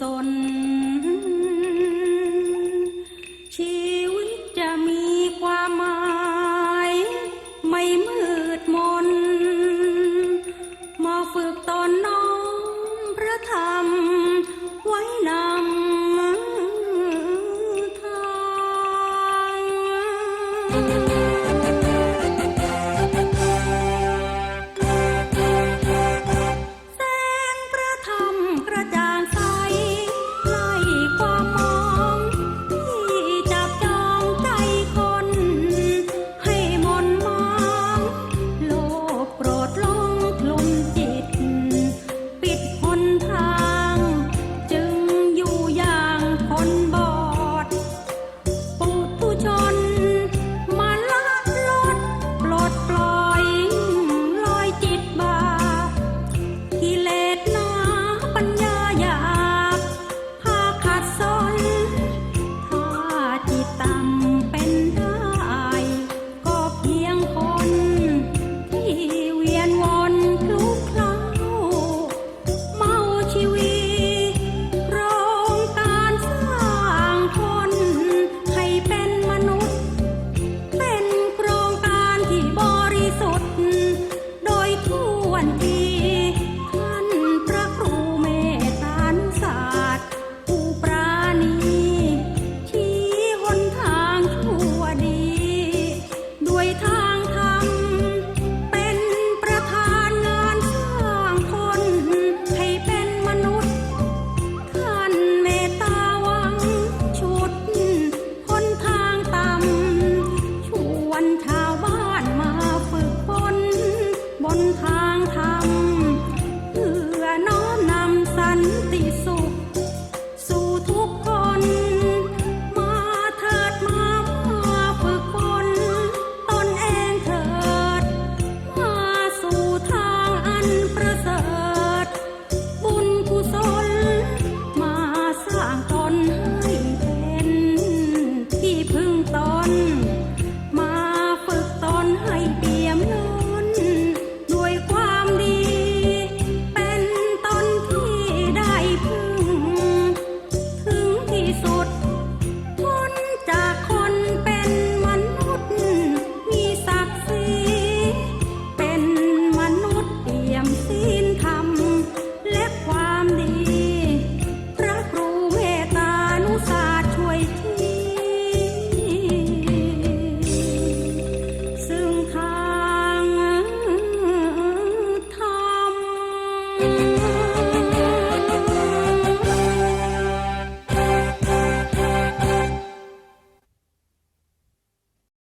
ศล ชีวิตจะมีความหมาย ไม่มืดมน มาฝึกตอนน้องพระธรรม ไว้นำทาง